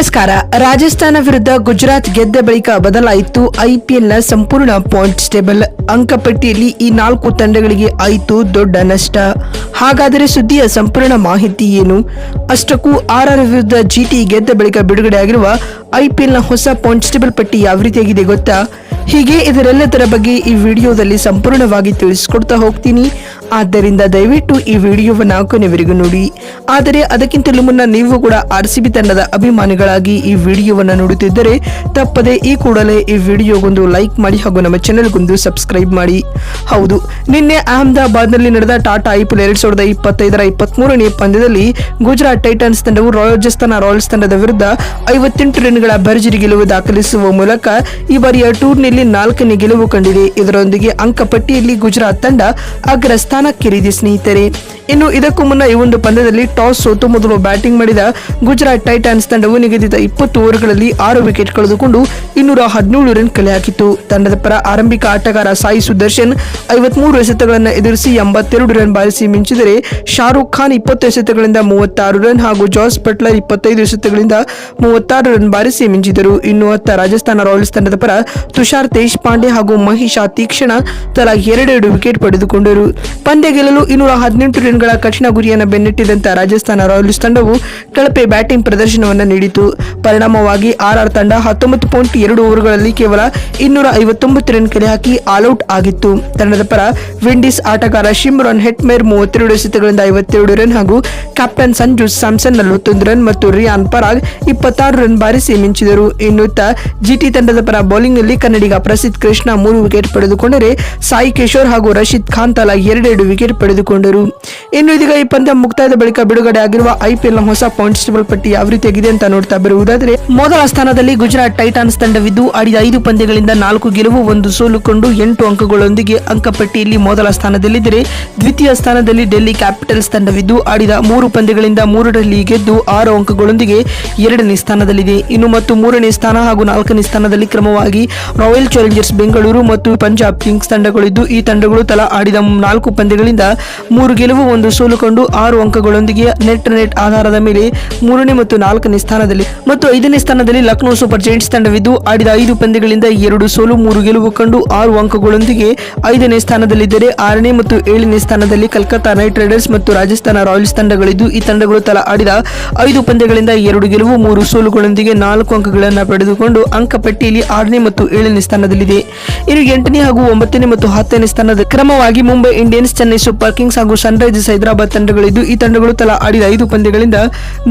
ನಮಸ್ಕಾರ. ರಾಜಸ್ಥಾನ ವಿರುದ್ಧ ಗುಜರಾತ್ ಗೆದ್ದ ಬಳಿಕ ಬದಲಾಯಿತು ಐಪಿಎಲ್ನ ಸಂಪೂರ್ಣ ಪಾಯಿಂಟ್ಸ್ ಟೇಬಲ್. ಅಂಕಪಟ್ಟಿಯಲ್ಲಿ ಈ ನಾಲ್ಕು ತಂಡಗಳಿಗೆ ಆಯಿತು ದೊಡ್ಡ ನಷ್ಟ. ಹಾಗಾದರೆ ಸುದ್ದಿಯ ಸಂಪೂರ್ಣ ಮಾಹಿತಿ ಏನು? ಅಷ್ಟಕ್ಕೂ ಆರ್ಆರ್ ವಿರುದ್ಧ ಜಿಟಿ ಗೆದ್ದ ಬಳಿಕ ಬಿಡುಗಡೆ ಆಗಿರುವ ಐಪಿಎಲ್ನ ಹೊಸ ಪಾಯಿಂಟ್ಸ್ ಪಟ್ಟಿ ಯಾವ ರೀತಿಯಾಗಿದೆ ಗೊತ್ತಾ? ಹೀಗೆ ಇದರೆಲ್ಲದರ ಬಗ್ಗೆ ಈ ವಿಡಿಯೋದಲ್ಲಿ ಸಂಪೂರ್ಣವಾಗಿ ತಿಳಿಸಿಕೊಡ್ತಾ ಹೋಗ್ತೀನಿ. ಆದ್ದರಿಂದ ದಯವಿಟ್ಟು ಈ ವಿಡಿಯೋವನ್ನು ಕೊನೆವರೆಗೂ ನೋಡಿ. ಆದರೆ ಅದಕ್ಕಿಂತಲೂ ಮುನ್ನ ನೀವು ಕೂಡ ಆರ್ ಸಿ ತಂಡದ ಅಭಿಮಾನಿಗಳಾಗಿ ಈ ವಿಡಿಯೋವನ್ನು ನೋಡುತ್ತಿದ್ದರೆ ತಪ್ಪದೆ ಈ ಕೂಡಲೇ ಈ ವಿಡಿಯೋಗೊಂದು ಲೈಕ್ ಮಾಡಿ ಹಾಗೂ ನಮ್ಮ ಚಾನೆಲ್ಗೊಂದು ಸಬ್ಸ್ಕ್ರೈಬ್ ಮಾಡಿ. ಹೌದು, ನಿನ್ನೆ ಅಹಮದಾಬಾದ್ನಲ್ಲಿ ನಡೆದ ಟಾಟಾ ಐಪಿಎಲ್ ಎರಡ್ ಸಾವಿರದ ಇಪ್ಪತ್ತೈದರ ಇಪ್ಪತ್ಮೂರನೇ ಪಂದ್ಯದಲ್ಲಿ ಗುಜರಾತ್ ಟೈಟನ್ಸ್ ತಂಡವು ರಾಜಸ್ಥಾನ ರಾಯಲ್ಸ್ ತಂಡದ ವಿರುದ್ಧ ಐವತ್ತೆಂಟು ರನ್ಗಳ ಭರ್ಜರಿ ಗೆಲುವು ದಾಖಲಿಸುವ ಮೂಲಕ ಈ ಬಾರಿಯ ಟೂರ್ನಿಯಲ್ಲಿ ನಾಲ್ಕನೇ ಗೆಲುವು ಕಂಡಿದೆ. ಇದರೊಂದಿಗೆ ಅಂಕಪಟ್ಟಿಯಲ್ಲಿ ಗುಜರಾತ್ ತಂಡ ಅಗ್ರ ಸ್ಥಾನಕ್ಕೇರಿದೆ ಸ್ನೇಹಿತರೆ. ಇನ್ನು ಇದಕ್ಕೂ ಮುನ್ನ ಈ ಒಂದು ಪಂದ್ಯದಲ್ಲಿ ಟಾಸ್ ಸೋತು ಮೊದಲು ಬ್ಯಾಟಿಂಗ್ ಮಾಡಿದ ಗುಜರಾತ್ ಟೈಟನ್ಸ್ ತಂಡವು ನಿಗದಿತ ಇಪ್ಪತ್ತು ಓವರ್ಗಳಲ್ಲಿ ಆರು ವಿಕೆಟ್ ಕಳೆದುಕೊಂಡು ಇನ್ನೂರ ಹದಿನೇಳು ರನ್ ಕಲೆ ಹಾಕಿತು ತಂಡದ ಪರ ಆರಂಭಿಕ ಆಟಗಾರ ಸಾಯಿ ಸುದರ್ಶನ್ ಐವತ್ಮೂರು ಎಸೆತಗಳನ್ನು ಎದುರಿಸಿ ಎಂಬತ್ತೆರಡು ರನ್ ಬಾರಿಸಿ ಮಿಂಚಿದರೆ ಶಾರುಖ್ ಖಾನ್ ಇಪ್ಪತ್ತು ಎಸೆತಗಳಿಂದ ಮೂವತ್ತಾರು ರನ್ ಹಾಗೂ ಜಾರ್ಜ್ ಬಟ್ಲರ್ ಇಪ್ಪತ್ತೈದು ಎಸೆತಗಳಿಂದ ಮೂವತ್ತಾರು ರನ್ ಬಾರಿಸಿ ಮಿಂಚಿದರು. ಇನ್ನು ಅತ್ತ ರಾಜಸ್ಥಾನ ರಾಯಲ್ಸ್ ತಂಡದ ಪರ ತುಷಾರ್ ದೇಶಪಾಂಡೆ ಹಾಗೂ ಮಹಿಷಾ ತೀಕ್ಷಣ ತಲಾ ಎರಡೆರಡು ವಿಕೆಟ್ ಪಡೆದುಕೊಂಡರು. ಪಂದ್ಯ ಗೆಲ್ಲಲು ಇನ್ನೂರ ಹದಿನೆಂಟು ರನ್ಗಳ ಕಠಿಣ ಗುರಿಯನ್ನು ಬೆನ್ನಟ್ಟಿದಂತ ರಾಜಸ್ಥಾನ ರಾಯಲ್ಸ್ ತಂಡವು ಕಳಪೆ ಬ್ಯಾಟಿಂಗ್ ಪ್ರದರ್ಶನವನ್ನು ನೀಡಿತು. ಪರಿಣಾಮವಾಗಿ ಆರ್ಆರ್ ತಂಡ ಹತ್ತೊಂಬತ್ತು ಪಾಯಿಂಟ್ ಎರಡು ಓವರ್ಗಳಲ್ಲಿ ಕೇವಲ ಇನ್ನೂರ ಐವತ್ತೊಂಬತ್ತು ರನ್ ಕಲೆ ಹಾಕಿ ಆಲ್ಔಟ್ ಆಗಿತ್ತು. ತಂಡದ ಪರ ವಿಂಡೀಸ್ ಆಟಗಾರ ಶಿಮ್ರಾನ್ ಹೆಟ್ಮೇರ್ ಮೂವತ್ತೆರಡು ಎಸೆತಗಳಿಂದ ಐವತ್ತೆರಡು ರನ್ ಹಾಗೂ ಕ್ಯಾಪ್ಟನ್ ಸಂಜು ಸ್ಯಾಮ್ಸನ್ ನಲವತ್ತೊಂದು ರನ್ ಮತ್ತು ರಿಯಾನ್ ಪರಾಗ್ ಇಪ್ಪತ್ತಾರು ರನ್ ಬಾರಿಸಿ ಮಿಂಚಿದರು. ಇನ್ನುತ್ತ ಜಿಟಿ ತಂಡದ ಪರ ಬೌಲಿಂಗ್ನಲ್ಲಿ ಕನ್ನಡಿಗ ಪ್ರಸಿದ್ಧ ಕೃಷ್ಣ ಮೂರು ವಿಕೆಟ್ ಪಡೆದುಕೊಂಡರೆ ಸಾಯಿ ಕಿಶೋರ್ ಹಾಗೂ ರಶೀದ್ ಖಾನ್ ತಲಾ ಎರಡೆರಡು ವಿಕೆಟ್ ಪಡೆದುಕೊಂಡರು. ಇನ್ನು ಇದೀಗ ಈ ಪಂದ್ಯ ಮುಕ್ತಾಯದ ಬಳಿಕ ಬಿಡುಗಡೆ ಆಗಿರುವ ಐಪಿಎಲ್ನ ಹೊಸ ಪಾಯಿಂಟ್ಸ್ ಟೇಬಲ್ ಪಟ್ಟಿ ಯಾವ ಆಗಿದೆ ಅಂತ ನೋಡ್ತಾ ಬರುವುದಾದರೆ, ಮೊದಲ ಸ್ಥಾನದಲ್ಲಿ ಗುಜರಾತ್ ಟೈಟಾನ್ಸ್ ತಂಡವಿದ್ದು ಆಡಿದ ಐದು ಪಂದ್ಯಗಳಿಂದ ನಾಲ್ಕು ಗೆಲುವು, ಒಂದು ಸೋಲುಕೊಂಡು ಎಂಟು ಅಂಕಗಳೊಂದಿಗೆ ಅಂಕಪಟ್ಟಿಯಲ್ಲಿ ಮೊದಲ ಸ್ಥಾನದಲ್ಲಿದ್ದರೆ ದ್ವಿತೀಯ ಸ್ಥಾನದಲ್ಲಿ ಡೆಲ್ಲಿ ಕ್ಯಾಪಿಟಲ್ಸ್ ತಂಡವಿದ್ದು, ಆಡಿದ ಮೂರು ಪಂದ್ಯಗಳಿಂದ ಮೂರರಲ್ಲಿ ಗೆದ್ದು ಆರು ಅಂಕಗಳೊಂದಿಗೆ ಎರಡನೇ ಸ್ಥಾನದಲ್ಲಿದೆ. ಇನ್ನು ಮತ್ತು ಮೂರನೇ ಸ್ಥಾನ ಹಾಗೂ ನಾಲ್ಕನೇ ಸ್ಥಾನದಲ್ಲಿ ಕ್ರಮವಾಗಿ ರಾಯಲ್ ಚಾಲೆಂಜರ್ಸ್ ಬೆಂಗಳೂರು ಮತ್ತು ಪಂಜಾಬ್ ಕಿಂಗ್ಸ್ ತಂಡಗಳಿದ್ದು, ಈ ತಂಡಗಳು ತಲಾ ಆಡಿದ ನಾಲ್ಕು ಪಂದ್ಯಗಳಿಂದ ಮೂರು ಗೆಲುವು, ಒಂದು ಸೋಲುಕೊಂಡು ಆರು ಅಂಕಗಳೊಂದಿಗೆ ನೆಟ್ ನೆಟ್ ಆಧಾರದ ಮೇಲೆ ಮೂರನೇ ಮತ್ತು ನಾಲ್ಕನೇ ಸ್ಥಾನದಲ್ಲಿ ಮತ್ತು ಐದನೇ ಸ್ಥಾನದಲ್ಲಿ ಲಕ್ನೋ ಸೂಪರ್ ಜೈಂಟ್ಸ್ ತಂಡವಿದ್ದು, ಆಡಿದ ಐದು ಪಂದ್ಯಗಳಿಂದ ಎರಡು ಸೋಲು, ಮೂರು ಗೆಲುವು ಕಂಡು ಆರು ಅಂಕಗಳೊಂದಿಗೆ ಐದನೇ ಸ್ಥಾನದಲ್ಲಿದ್ದರೆ ಆರನೇ ಮತ್ತು ಏಳನೇ ಸ್ಥಾನದಲ್ಲಿ ಕಲ್ಕತ್ತಾ ನೈಟ್ ರೈಡರ್ಸ್ ಮತ್ತು ರಾಜಸ್ಥಾನ ರಾಯಲ್ಸ್ ತಂಡಗಳಿದ್ದು, ಈ ತಂಡಗಳು ತಲಾ ಆಡಿದ ಐದು ಪಂದ್ಯಗಳಿಂದ ಎರಡು ಗೆಲುವು, ಮೂರು ಸೋಲುಗಳೊಂದಿಗೆ ನಾಲ್ಕು ಅಂಕಗಳನ್ನು ಪಡೆದುಕೊಂಡು ಅಂಕಪಟ್ಟಿಯಲ್ಲಿ ಆರನೇ ಮತ್ತು ಏಳನೇ ಸ್ಥಾನದಲ್ಲಿದೆ. ಇನ್ನು ಎಂಟನೇ ಹಾಗೂ ಒಂಬತ್ತನೇ ಮತ್ತು ಹತ್ತನೇ ಸ್ಥಾನದ ಕ್ರಮವಾಗಿ Mumbai Indians, Chennai super kings ಹಾಗೂ ಸನ್ರೈಸರ್ಸ್ ಹೈದರಾಬಾದ್ ತಂಡಗಳಿದ್ದು, ಈ ತಂಡಗಳು ತಲಾ ಆಡಿದ ಐದು ಪಂದ್ಯಗಳಿಂದ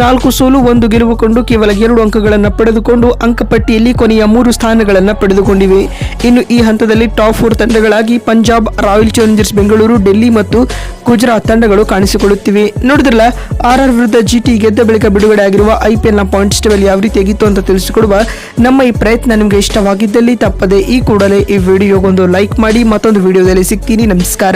ನಾಲ್ಕು ಸೋಲು, ಒಂದು ಗೆಲುವು ಕೊಂಡು ಕೇವಲ ಎರಡು ಅಂಕಗಳನ್ನು ಪಡೆದುಕೊಂಡು ಅಂಕಪಟ್ಟಿಯಲ್ಲಿ ಕೊನೆಯ ಮೂರು ಸ್ಥಾನಗಳನ್ನು ಪಡೆದುಕೊಂಡಿವೆ. ಇನ್ನು ಈ ಹಂತದಲ್ಲಿ ಟಾಪ್ ಫೋರ್ ತಂಡಗಳಾಗಿ ಪಂಜಾಬ್, ರಾಯಲ್ ಚಾಲೆಂಜರ್ಸ್ ಬೆಂಗಳೂರು, ಡೆಲ್ಲಿ ಮತ್ತು ಗುಜರಾತ್ ತಂಡಗಳು ಕಾಣಿಸಿಕೊಳ್ಳುತ್ತಿವೆ. ನೋಡಿದ್ರಲ್ಲ ಆರ್ ಆರ್ ವಿರುದ್ಧ ಜಿಟಿ ಗೆದ್ದ ಬಳಿಕ ಬಿಡುಗಡೆ ಆಗಿರುವ ಐಪಿಎಲ್ನ ಪಾಯಿಂಟ್ಸ್ ಟೇಬಲ್ ಯಾವ ರೀತಿಯಾಗಿತ್ತು ಅಂತ ತಿಳಿಸಿಕೊಡುವ ನಮ್ಮ ಈ ಪ್ರಯತ್ನ ನಿಮಗೆ ಇಷ್ಟವಾಗಿದ್ದಲ್ಲಿ ತಪ್ಪದೆ ಈ ಕೂಡಲೇ ಈ ವಿಡಿಯೋಗೊಂದು ಲೈಕ್ ಮಾಡಿ ಮತ್ತೊಂದು ವಿಡಿಯೋದಲ್ಲಿ ಸಿಗ್ತೀನಿ. ನಮಸ್ಕಾರ.